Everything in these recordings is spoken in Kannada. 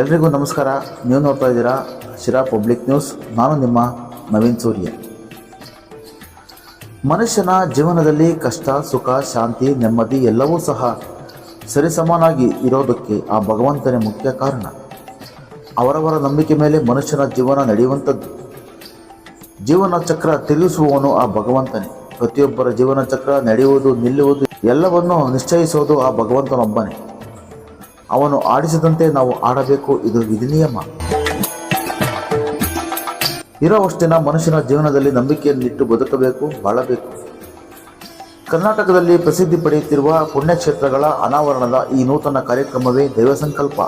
ಎಲ್ರಿಗೂ ನಮಸ್ಕಾರ. ನೀವು ನೋಡ್ತಾ ಇದ್ದೀರಾ ಶಿರಾ ಪಬ್ಲಿಕ್ ನ್ಯೂಸ್. ನಾನು ನಿಮ್ಮ ನವೀನ್ ಸೂರ್ಯ. ಮನುಷ್ಯನ ಜೀವನದಲ್ಲಿ ಕಷ್ಟ, ಸುಖ, ಶಾಂತಿ, ನೆಮ್ಮದಿ ಎಲ್ಲವೂ ಸಹ ಸರಿಸಮಾನಾಗಿ ಇರೋದಕ್ಕೆ ಆ ಭಗವಂತನೇ ಮುಖ್ಯ ಕಾರಣ. ಅವರವರ ನಂಬಿಕೆ ಮೇಲೆ ಮನುಷ್ಯನ ಜೀವನ ನಡೆಯುವಂಥದ್ದು. ಜೀವನ ಚಕ್ರ ತಿರುಗಿಸುವವನು ಆ ಭಗವಂತನೇ. ಪ್ರತಿಯೊಬ್ಬರ ಜೀವನ ಚಕ್ರ ನಡೆಯುವುದು, ನಿಲ್ಲುವುದು ಎಲ್ಲವನ್ನು ನಿಶ್ಚಯಿಸೋದು ಆ ಭಗವಂತನೊಬ್ಬನೇ. ಅವನು ಆಡಿಸಿದಂತೆ ನಾವು ಆಡಬೇಕು, ಇದು ವಿಧಿ ನಿಯಮ. ಇರೋವಷ್ಟಿನ ಮನುಷ್ಯನ ಜೀವನದಲ್ಲಿ ನಂಬಿಕೆಯನ್ನಿಟ್ಟು ಬದುಕಬೇಕು, ಬಾಳಬೇಕು. ಕರ್ನಾಟಕದಲ್ಲಿ ಪ್ರಸಿದ್ಧಿ ಪಡೆಯುತ್ತಿರುವ ಪುಣ್ಯಕ್ಷೇತ್ರಗಳ ಅನಾವರಣದ ಈ ನೂತನ ಕಾರ್ಯಕ್ರಮವೇ ದೈವ ಸಂಕಲ್ಪ.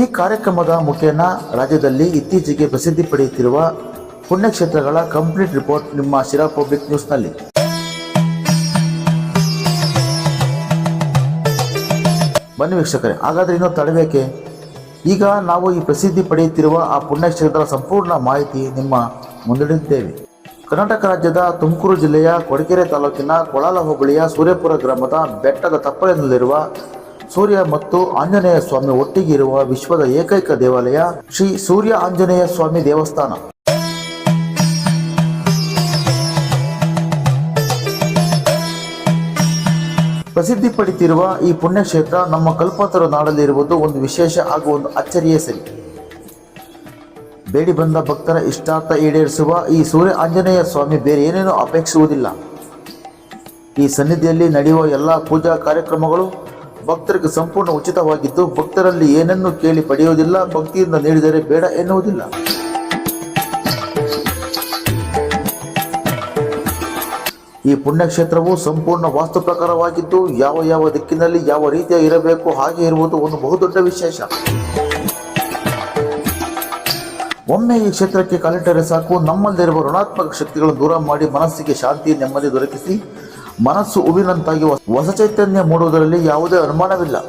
ಈ ಕಾರ್ಯಕ್ರಮದ ಮುಖೇನ ರಾಜ್ಯದಲ್ಲಿ ಇತ್ತೀಚೆಗೆ ಪ್ರಸಿದ್ಧಿ ಪಡೆಯುತ್ತಿರುವ ಪುಣ್ಯಕ್ಷೇತ್ರಗಳ ಕಂಪ್ಲೀಟ್ ರಿಪೋರ್ಟ್ ನಿಮ್ಮ ಶಿರಾ ಪಬ್ಲಿಕ್ ನ್ಯೂಸ್ನಲ್ಲಿ. ಬನ್ನಿ ವೀಕ್ಷಕರೇ, ಹಾಗಾದರೆ ಇನ್ನೂ ತಡಬೇಕೆ ಈಗ ನಾವು ಈ ಪ್ರಸಿದ್ಧಿ ಪಡೆಯುತ್ತಿರುವ ಆ ಪುಣ್ಯಕ್ಷೇತ್ರದ ಸಂಪೂರ್ಣ ಮಾಹಿತಿ ನಿಮ್ಮ ಮುಂದಿಡುತ್ತೇವೆ ಕರ್ನಾಟಕ ರಾಜ್ಯದ ತುಮಕೂರು ಜಿಲ್ಲೆಯ ಕೊಡಕೆರೆ ತಾಲೂಕಿನ ಕೊಳಲ ಹೋಬಳಿಯ ಸೂರ್ಯಪುರ ಗ್ರಾಮದ ಬೆಟ್ಟದ ತಪ್ಪಲಿನಲ್ಲಿರುವ ಸೂರ್ಯ ಮತ್ತು ಆಂಜನೇಯ ಸ್ವಾಮಿ ಒಟ್ಟಿಗೆ ಇರುವ ವಿಶ್ವದ ಏಕೈಕ ದೇವಾಲಯ ಶ್ರೀ ಸೂರ್ಯ ಆಂಜನೇಯ ಸ್ವಾಮಿ ದೇವಸ್ಥಾನ. ಪ್ರಸಿದ್ಧಿ ಪಡಿತಿರುವ ಈ ಪುಣ್ಯಕ್ಷೇತ್ರ ನಮ್ಮ ಕಲ್ಪತರು ನಾಡಲ್ಲಿರುವುದು ಒಂದು ವಿಶೇಷ ಹಾಗೂ ಒಂದು ಅಚ್ಚರಿಯೇ ಸರಿ. ಬೇಡಿ ಬಂದ ಭಕ್ತರ ಇಷ್ಟಾರ್ಥ ಈಡೇರಿಸುವ ಈ ಸೂರ್ಯ ಆಂಜನೇಯ ಸ್ವಾಮಿ ಬೇರೆ ಏನೇನೂ ಅಪೇಕ್ಷಿಸುವುದಿಲ್ಲ. ಈ ಸನ್ನಿಧಿಯಲ್ಲಿ ನಡೆಯುವ ಎಲ್ಲ ಪೂಜಾ ಕಾರ್ಯಕ್ರಮಗಳು ಭಕ್ತರಿಗೆ ಸಂಪೂರ್ಣ ಉಚಿತವಾಗಿದ್ದು, ಭಕ್ತರಲ್ಲಿ ಏನನ್ನು ಕೇಳಿ ಪಡೆಯುವುದಿಲ್ಲ, ಭಕ್ತಿಯಿಂದ ನೀಡಿದರೆ ಬೇಡ ಎನ್ನುವುದಿಲ್ಲ. ಈ ಪುಣ್ಯಕ್ಷೇತ್ರವು ಸಂಪೂರ್ಣ ವಾಸ್ತು ಪ್ರಕಾರವಾಗಿದ್ದು, ಯಾವ ಯಾವ ದಿಕ್ಕಿನಲ್ಲಿ ಯಾವ ರೀತಿಯ ಇರಬೇಕು ಹಾಗೆ ಇರುವುದು ಒಂದು ಬಹುದೊಡ್ಡ ವಿಶೇಷ. ಒಮ್ಮೆ ಈ ಕ್ಷೇತ್ರಕ್ಕೆ ಕಾಲಿಟ್ಟರೆ ಸಾಕು, ನಮ್ಮಲ್ಲಿರುವ ಋಣಾತ್ಮಕ ಶಕ್ತಿಗಳನ್ನು ದೂರ ಮಾಡಿ ಮನಸ್ಸಿಗೆ ಶಾಂತಿ, ನೆಮ್ಮದಿ ದೊರಕಿಸಿ ಮನಸ್ಸು ಉಬಿನಂತಾಗಿ ಹೊಸ- ಹೊಸ ಚೈತನ್ಯ ಮೂಡುವುದರಲ್ಲಿ ಯಾವುದೇ ಅನುಮಾನವಿಲ್ಲ.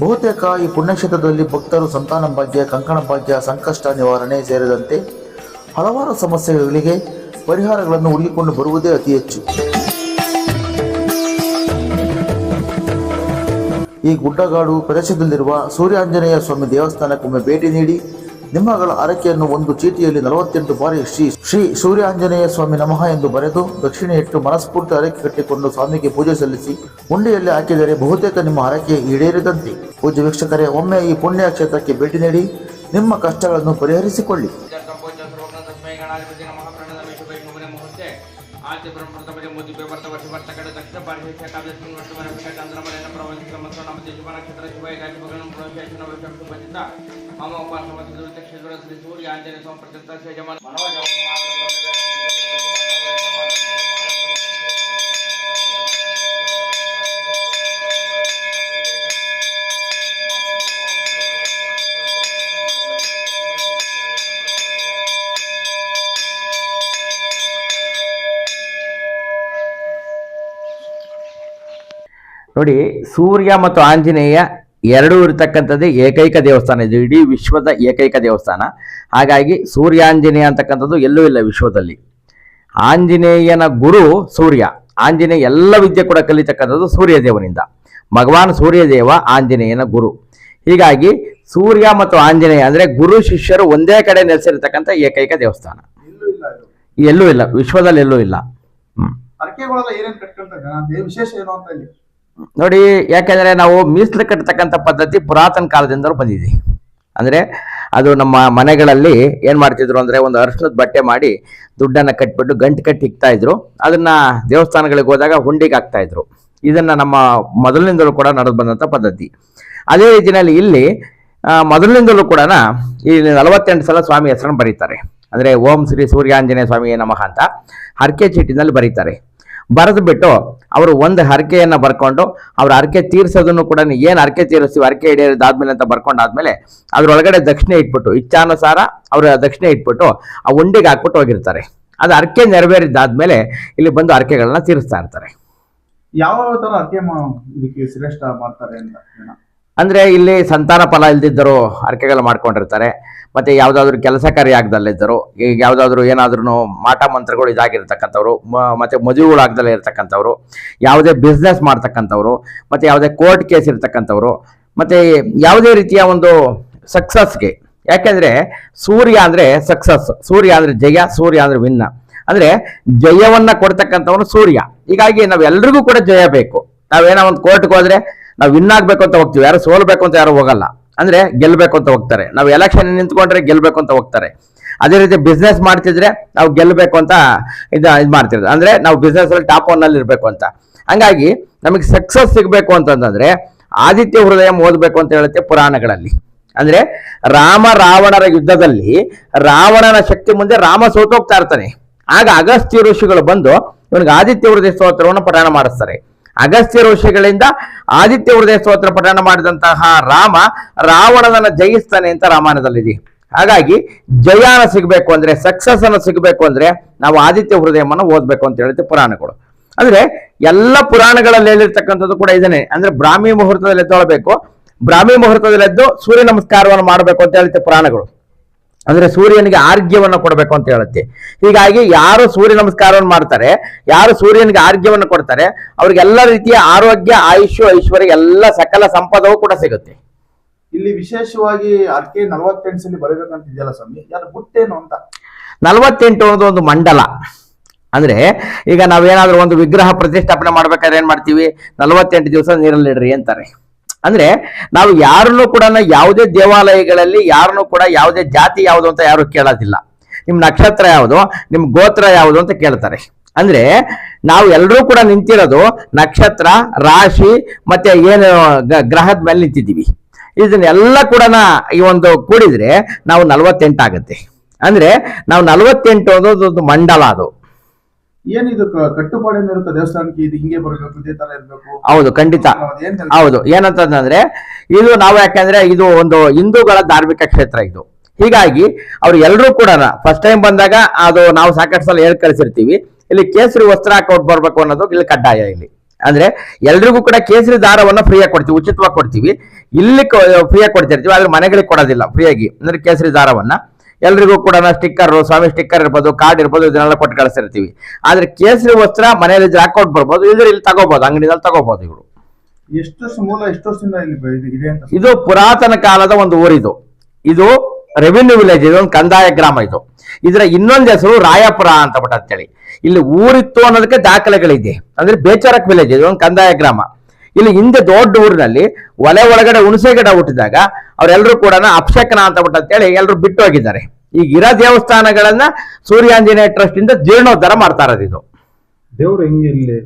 ಬಹುತೇಕ ಈ ಪುಣ್ಯಕ್ಷೇತ್ರದಲ್ಲಿ ಭಕ್ತರು ಸಂತಾನ ಭಾಗ್ಯ, ಕಂಕಣ ಭಾಗ್ಯ, ಸಂಕಷ್ಟ ನಿವಾರಣೆ ಸೇರಿದಂತೆ ಹಲವಾರು ಸಮಸ್ಯೆಗಳಿಗೆ ಪರಿಹಾರಗಳನ್ನು ಹುಡುಕಿಕೊಂಡು ಬರುವುದೇ ಅತಿ ಹೆಚ್ಚು. ಈ ಗುಡ್ಡಗಾಡು ಪ್ರದೇಶದಲ್ಲಿರುವ ಸೂರ್ಯಾಂಜನೇಯ ಸ್ವಾಮಿ ದೇವಸ್ಥಾನಕ್ಕೊಮ್ಮೆ ಭೇಟಿ ನೀಡಿ ನಿಮ್ಮಗಳ ಹರಕೆಯನ್ನು ಒಂದು ಚೀಟಿಯಲ್ಲಿ ನಲವತ್ತೆಂಟು ಬಾರಿ ಶ್ರೀ ಶ್ರೀ ಸೂರ್ಯಾಂಜನೇಯ ಸ್ವಾಮಿ ನಮಃ ಎಂದು ಬರೆದು ದಕ್ಷಿಣೆ ಇಟ್ಟು ಮನಸ್ಫೂರ್ತಿ ಹರಕೆ ಕಟ್ಟಿಕೊಂಡು ಸ್ವಾಮಿಗೆ ಪೂಜೆ ಸಲ್ಲಿಸಿ ಹುಂಡಿಯಲ್ಲಿ ಹಾಕಿದರೆ ಬಹುತೇಕ ನಿಮ್ಮ ಹರಕೆ ಈಡೇರಿದಂತೆ. ಪೂಜ್ಯ ವೀಕ್ಷಕರೇ, ಒಮ್ಮೆ ಈ ಪುಣ್ಯ ಕ್ಷೇತ್ರಕ್ಕೆ ಭೇಟಿ ನೀಡಿ ನಿಮ್ಮ ಕಷ್ಟಗಳನ್ನು ಪರಿಹರಿಸಿಕೊಳ್ಳಿ. పారిశేషాకాదశి వర్షవరక్ష చంద్రమలైన ప్రవచ సంవత్సరం నమ దిశుమన క్షేత్ర శుభయ గాచిపగలం పురోశేషణ వర్షం పంచిత మమ ఉపాసమతి మనోజ ನೋಡಿ ಸೂರ್ಯ ಮತ್ತು ಆಂಜನೇಯ ಎರಡೂ ಇರತಕ್ಕಂಥದ್ದೇ ಏಕೈಕ ದೇವಸ್ಥಾನ. ಇದು ಇಡೀ ವಿಶ್ವದ ಏಕೈಕ ದೇವಸ್ಥಾನ. ಹಾಗಾಗಿ ಸೂರ್ಯಾಂಜನೇಯ ಅಂತಕ್ಕಂಥದ್ದು ಎಲ್ಲೂ ಇಲ್ಲ ವಿಶ್ವದಲ್ಲಿ. ಆಂಜನೇಯನ ಗುರು ಸೂರ್ಯ. ಆಂಜನೇಯ ಎಲ್ಲ ವಿದ್ಯೆ ಕೂಡ ಕಲಿತಕ್ಕಂಥದ್ದು ಸೂರ್ಯದೇವನಿಂದ. ಭಗವಾನ್ ಸೂರ್ಯದೇವ ಆಂಜನೇಯನ ಗುರು. ಹೀಗಾಗಿ ಸೂರ್ಯ ಮತ್ತು ಆಂಜನೇಯ ಅಂದ್ರೆ ಗುರು ಶಿಷ್ಯರು ಒಂದೇ ಕಡೆ ನೆಲೆಸಿರ್ತಕ್ಕಂಥ ಏಕೈಕ ದೇವಸ್ಥಾನ. ಎಲ್ಲೂ ಇಲ್ಲ ಇದು. ಎಲ್ಲೂ ಇಲ್ಲ. ವಿಶ್ವದಲ್ಲಿ ಎಲ್ಲೂ ಇಲ್ಲ. ನೋಡಿ, ಯಾಕೆಂದ್ರೆ ನಾವು ಮೀಸಲು ಕಟ್ಟತಕ್ಕಂಥ ಪದ್ಧತಿ ಪುರಾತನ ಕಾಲದಿಂದಲೂ ಬಂದಿದೆ. ಅಂದ್ರೆ, ಅದು ನಮ್ಮ ಮನೆಗಳಲ್ಲಿ ಏನು ಮಾಡ್ತಿದ್ರು ಅಂದ್ರೆ ಒಂದು ಅರ್ಶನದ ಬಟ್ಟೆ ಮಾಡಿ ದುಡ್ಡನ್ನ ಕಟ್ಬಿಟ್ಟು ಗಂಟು ಕಟ್ಟಿ ಇಕ್ತಾ ಇದ್ರು. ಅದನ್ನ ದೇವಸ್ಥಾನಗಳಿಗೆ ಹೋದಾಗ ಹುಂಡಿಗೆ ಹಾಕ್ತಾ ಇದ್ರು. ಇದನ್ನ ನಮ್ಮ ಮೊದಲಿನಿಂದಲೂ ಕೂಡ ನಡೆದು ಬಂದಂತ ಪದ್ಧತಿ. ಅದೇ ರೀತಿಯಲ್ಲಿ ಇಲ್ಲಿ ಮೊದಲಿನಿಂದಲೂ ಕೂಡ ಇಲ್ಲಿ ನಲವತ್ತೆಂಟು ಸಲ ಸ್ವಾಮಿ ಹೆಸರನ್ನು ಬರೀತಾರೆ. ಅಂದ್ರೆ ಓಂ ಶ್ರೀ ಸೂರ್ಯಾಂಜನೇಯ ಸ್ವಾಮಿ ನಮಃ ಅಂತ ಹರಕೆ ಚೀಟಿನಲ್ಲಿ ಬರೀತಾರೆ. ಬರೆದು ಬಿಟ್ಟು ಅವರು ಒಂದು ಹರಕೆಯನ್ನು ಬರ್ಕೊಂಡು ಅವ್ರ ಹರಕೆ ತೀರ್ಸೋದನ್ನು ಕೂಡ ಏನು ಹರಕೆ ತೀರಿಸ್ತೀವಿ ಹರಕೆ ಹಿಡಿಯೋದಾದ್ಮೇಲೆ ಅಂತ ಬರ್ಕೊಂಡಾದ್ಮೇಲೆ ಅದ್ರೊಳಗಡೆ ದಕ್ಷಿಣೆ ಇಟ್ಬಿಟ್ಟು ಇಚ್ಛಾನುಸಾರ ಅವರ ದಕ್ಷಿಣೆ ಇಟ್ಬಿಟ್ಟು ಆ ಉಂಡಿಗೆ ಹಾಕ್ಬಿಟ್ಟು ಹೋಗಿರ್ತಾರೆ. ಅದು ಹರಕೆ ನೆರವೇರಿದ್ದಾದ್ಮೇಲೆ ಇಲ್ಲಿ ಬಂದು ಹರಕೆಗಳನ್ನ ತೀರಿಸ್ತಾ ಇರ್ತಾರೆ. ಯಾವ ತರ ಹರಕೆ ಇದಕ್ಕೆ ಶ್ರೇಷ್ಠ ಮಾಡ್ತಾರೆ ಅಂತ ಅಂದ್ರೆ ಇಲ್ಲಿ ಸಂತಾನ ಫಲ ಇಲ್ದಿದ್ದರು ಹರಕೆಗಳು ಮಾಡ್ಕೊಂಡಿರ್ತಾರೆ. ಮತ್ತೆ ಯಾವ್ದಾದ್ರು ಕೆಲಸ ಕಾರ್ಯ ಆಗದಲ್ಲಿದ್ದರು ಈಗ ಯಾವ್ದಾದ್ರು ಏನಾದ್ರೂ ಮಾಟ ಮಂತ್ರಗಳು ಇದಾಗಿರ್ತಕ್ಕಂಥವ್ರು ಮತ್ತೆ ಆಗದಲ್ಲ ಇರ್ತಕ್ಕಂಥವ್ರು, ಯಾವುದೇ ಬಿಸ್ನೆಸ್ ಮಾಡ್ತಕ್ಕಂಥವ್ರು, ಮತ್ತೆ ಯಾವುದೇ ಕೋರ್ಟ್ ಕೇಸ್ ಇರ್ತಕ್ಕಂಥವ್ರು, ಮತ್ತೆ ಯಾವುದೇ ರೀತಿಯ ಒಂದು ಸಕ್ಸಸ್ಗೆ ಯಾಕೆಂದ್ರೆ ಸೂರ್ಯ ಅಂದ್ರೆ ಸಕ್ಸಸ್ ಸೂರ್ಯ ಅಂದ್ರೆ ಜಯ, ಸೂರ್ಯ ಅಂದ್ರೆ ವಿನ್ನ. ಅಂದ್ರೆ ಜಯವನ್ನ ಕೊಡ್ತಕ್ಕಂಥವನು ಸೂರ್ಯ. ಹೀಗಾಗಿ ನಾವೆಲ್ರಿಗೂ ಕೂಡ ಜಯ ಬೇಕು. ನಾವೇನೋ ಒಂದು ಕೋರ್ಟ್ಗೆ ಹೋದ್ರೆ ನಾವು ವಿನ್ ಆಗ್ಬೇಕು ಅಂತ ಹೋಗ್ತೀವಿ. ಯಾರು ಸೋಲ್ಬೇಕು ಅಂತ ಯಾರು ಹೋಗಲ್ಲ. ಅಂದ್ರೆ ಗೆಲ್ಬೇಕು ಅಂತ ಹೋಗ್ತಾರೆ. ನಾವು ಎಲೆಕ್ಷನ್ ನಿಂತ್ಕೊಂಡ್ರೆ ಗೆಲ್ಬೇಕು ಅಂತ ಹೋಗ್ತಾರೆ. ಅದೇ ರೀತಿ ಬಿಸ್ನೆಸ್ ಮಾಡ್ತಿದ್ರೆ ನಾವು ಗೆಲ್ಲಬೇಕು ಅಂತ ಇದು ಇದು ಮಾಡ್ತಿರೋದು. ಅಂದ್ರೆ ನಾವು ಬಿಸ್ನೆಸ್ ಅಲ್ಲಿ ಟಾಪ್ ಒನ್ ಅಲ್ಲಿ ಇರಬೇಕು ಅಂತ. ಹಂಗಾಗಿ ನಮಗೆ ಸಕ್ಸಸ್ ಸಿಗಬೇಕು ಅಂತಂದ್ರೆ ಆದಿತ್ಯ ಹೃದಯ ಓದಬೇಕು ಅಂತ ಹೇಳುತ್ತೆ ಪುರಾಣಗಳಲ್ಲಿ. ಅಂದ್ರೆ ರಾಮ ರಾವಣರ ಯುದ್ಧದಲ್ಲಿ ರಾವಣನ ಶಕ್ತಿ ಮುಂದೆ ರಾಮ ಸೋತೋಗ್ತಾ ಇರ್ತಾನೆ. ಆಗ ಅಗಸ್ತ್ಯ ಋಷಿಗಳು ಬಂದು ಇವನಿಗೆ ಆದಿತ್ಯ ಹೃದಯ ಸ್ತೋತ್ರವನ್ನು ಪಠಣ ಮಾಡಿಸ್ತಾರೆ. ಅಗಸ್ತ್ಯ ಋಷಿಗಳಿಂದ ಆದಿತ್ಯ ಹೃದಯ ಸ್ತೋತ್ರ ಪಠಣ ಮಾಡಿದಂತಹ ರಾಮ ರಾವಣನನ್ನ ಜಯಿಸ್ತಾನೆ ಅಂತ ರಾಮಾಯಣದಲ್ಲಿದೆ. ಹಾಗಾಗಿ ಜಯಾನ ಸಿಗಬೇಕು ಅಂದ್ರೆ ಸಕ್ಸಸ್ ಅನ್ನು ಸಿಗಬೇಕು ಅಂದ್ರೆ ನಾವು ಆದಿತ್ಯ ಹೃದಯವನ್ನು ಓದ್ಬೇಕು ಅಂತ ಹೇಳುತ್ತೆ ಪುರಾಣಗಳು. ಅಂದ್ರೆ ಎಲ್ಲ ಪುರಾಣಗಳಲ್ಲಿ ಹೇಳಿರ್ತಕ್ಕಂಥದ್ದು ಕೂಡ ಇದನ್ನೇ. ಅಂದ್ರೆ ಬ್ರಾಹ್ಮಿ ಮುಹೂರ್ತದಲ್ಲಿ ಎದ್ದೊಳ್ಬೇಕು. ಬ್ರಾಹ್ಮಿ ಮುಹೂರ್ತದಲ್ಲಿ ಎದ್ದು ಸೂರ್ಯ ನಮಸ್ಕಾರವನ್ನು ಮಾಡಬೇಕು ಅಂತ ಹೇಳುತ್ತೆ ಪುರಾಣಗಳು. ಅಂದ್ರೆ ಸೂರ್ಯನಿಗೆ ಆರ್ಘ್ಯವನ್ನು ಕೊಡಬೇಕು ಅಂತ ಹೇಳುತ್ತೆ. ಹೀಗಾಗಿ ಯಾರು ಸೂರ್ಯ ನಮಸ್ಕಾರವನ್ನು ಮಾಡ್ತಾರೆ ಯಾರು ಸೂರ್ಯನಿಗೆ ಆರ್ಘ್ಯವನ್ನು ಕೊಡ್ತಾರೆ ಅವ್ರಿಗೆಲ್ಲ ರೀತಿಯ ಆರೋಗ್ಯ ಆಯುಷ್ಯ ಐಶ್ವರ್ಯ ಎಲ್ಲ ಸಕಲ ಸಂಪದವೂ ಕೂಡ ಸಿಗುತ್ತೆ. ಇಲ್ಲಿ ವಿಶೇಷವಾಗಿ ಅರ್ಕೆ ನಲವತ್ತೆಂಟು ಸಲ ಬರಬೇಕಂತ ಇದೆಯಲ್ಲ ಸ್ವಾಮಿ? ಯಾರು ಗುಟ್ಟೇನು ಅಂತ? ನಲವತ್ತೆಂಟು ಅನ್ನೋದು ಒಂದು ಮಂಡಲ. ಅಂದ್ರೆ ಈಗ ನಾವೇನಾದ್ರೂ ಒಂದು ವಿಗ್ರಹ ಪ್ರತಿಷ್ಠಾಪನೆ ಮಾಡ್ಬೇಕಾದ್ರೆ ಏನ್ ಮಾಡ್ತೀವಿ? ನಲವತ್ತೆಂಟು ದಿವಸ ನೀರಲ್ಲಿಡ್ರಿ ಅಂತಾರೆ. ಅಂದ್ರೆ ನಾವು ಯಾರನ್ನು ಕೂಡ ಯಾವುದೇ ದೇವಾಲಯಗಳಲ್ಲಿ ಯಾರನ್ನು ಕೂಡ ಯಾವುದೇ ಜಾತಿ ಯಾವುದು ಅಂತ ಯಾರು ಕೇಳೋದಿಲ್ಲ. ನಿಮ್ ನಕ್ಷತ್ರ ಯಾವುದು, ನಿಮ್ ಗೋತ್ರ ಯಾವುದು ಅಂತ ಕೇಳ್ತಾರೆ. ಅಂದ್ರೆ ನಾವು ಎಲ್ಲರೂ ಕೂಡ ನಿಂತಿರೋದು ನಕ್ಷತ್ರ, ರಾಶಿ ಮತ್ತೆ ಏನು ಗ್ರಹದ ಮೇಲೆ ನಿಂತಿದ್ದೀವಿ. ಇದನ್ನೆಲ್ಲ ಕೂಡ ಈ ಒಂದು ಕೂಡಿದ್ರೆ ನಾವು ನಲವತ್ತೆಂಟಾಗುತ್ತೆ. ಅಂದ್ರೆ ನಾವು ನಲವತ್ತೆಂಟು ಅನ್ನೋದು ಒಂದು ಮಂಡಲ ಅದು. ಏನಿದು ಕಟ್ಟುಪಾಡು ಇರುತ್ತೆ ದೇವಸ್ಥಾನಕ್ಕೆ ಇದು ಹಿಂಗೆ ಬರಬೇಕು ಇದೇ ತರ ಇರಬೇಕು? ಹೌದು ಖಂಡಿತ. ಹೌದು. ಏನಂತಂದ್ರೆ ಇದು ನಾವು ಯಾಕೆಂದ್ರೆ ಇದು ಒಂದು ಹಿಂದೂಗಳ ಧಾರ್ಮಿಕ ಕ್ಷೇತ್ರ ಇದು. ಹೀಗಾಗಿ ಅವ್ರು ಎಲ್ಲರೂ ಕೂಡ ಫಸ್ಟ್ ಟೈಮ್ ಬಂದಾಗ ಅದು ನಾವು ಸಾಕಷ್ಟು ಸಲ ಹೇಳಿ ಕಳಿಸಿರ್ತೀವಿ. ಇಲ್ಲಿ ಕೇಸರಿ ವಸ್ತ್ರ ಹಾಕೊಂಡು ಬರ್ಬೇಕು ಅನ್ನೋದು ಇಲ್ಲಿ ಕಡ್ಡಾಯ ಇಲ್ಲಿ. ಅಂದ್ರೆ ಎಲ್ರಿಗೂ ಕೂಡ ಕೇಸರಿ ದಾರವನ್ನು ಫ್ರೀಯಾಗಿ ಕೊಡ್ತೀವಿ ಉಚಿತವಾಗಿ ಕೊಡ್ತೀವಿ. ಇಲ್ಲಿ ಫ್ರೀಯಾಗಿ ಕೊಡ್ತಿರ್ತೀವಿ ಆದ್ರೆ ಮನೆಗಳಿಗೆ ಕೊಡೋದಿಲ್ಲ ಫ್ರೀಯಾಗಿ ಅಂದ್ರೆ ಕೇಸರಿ ದಾರವನ್ನ. ಎಲ್ರಿಗೂ ಕೂಡ ಸ್ಟಿಕ್ಕರ್ ಸ್ವಾಮಿ ಸ್ಟಿಕ್ಕರ್ ಇರ್ಬೋದು ಕಾರ್ಡ್ ಇರ್ಬೋದು ಇದನ್ನೆಲ್ಲ ಕೊಟ್ಟು ಕಳಿಸಿರ್ತೀವಿ. ಆದ್ರೆ ಕೇಸರಿ ವಸ್ತ್ರ ಮನೆಯಲ್ಲಿ ಇದ್ರೆ ಹಾಕೊಂಡು ಬರ್ಬೋದು ಇದ್ರ ಇಲ್ಲಿ ತಗೋಬಹುದು ಅಂಗಡಿನಲ್ಲಿ ತಗೋಬಹುದು ಇವರು. ಎಷ್ಟು ಇದು ಪುರಾತನ ಕಾಲದ ಒಂದು ಊರಿದು. ಇದು ರೆವಿನ್ಯೂ ವಿಲೇಜ್ ಇದು ಒಂದು ಕಂದಾಯ ಗ್ರಾಮ ಇದು. ಇದರ ಇನ್ನೊಂದು ಹೆಸರು ರಾಯಪುರ ಅಂತ ಬಿಟ್ಟು ಅಂತೇಳಿ ಇಲ್ಲಿ ಊರಿತ್ತು ಅನ್ನೋದಕ್ಕೆ ದಾಖಲೆಗಳಿದೆ. ಅಂದ್ರೆ ಬೇಚಾರಕ್ ವಿಲೇಜ್ ಇದು ಒಂದು ಕಂದಾಯ ಗ್ರಾಮ. ಇಲ್ಲಿ ಹಿಂದೆ ದೊಡ್ಡ ಊರಿನಲ್ಲಿ ಒಲೆ ಒಳಗಡೆ ಹುಣಸೆ ಗಿಡ ಹುಟ್ಟಿದಾಗ ಅವರೆಲ್ಲರೂ ಕೂಡ ಅಪ್ಶಕನ ಅಂತ ಬಿಟ್ಟು ಅಂತೇಳಿ ಎಲ್ಲರೂ ಬಿಟ್ಟು ಹೋಗಿದ್ದಾರೆ ಈಗ ಇರೋ ದೇವಸ್ಥಾನಗಳನ್ನ ಸೂರ್ಯಾಂಜನೇಯ ಟ್ರಸ್ಟ್ ಇಂದ ಜೀರ್ಣೋದ್ಧಾರ ಮಾಡ್ತಾ ಇರೋದು ಇದು. ದೇವ್ರು ಹೆಂಗೆ ಇಲ್ಲಿ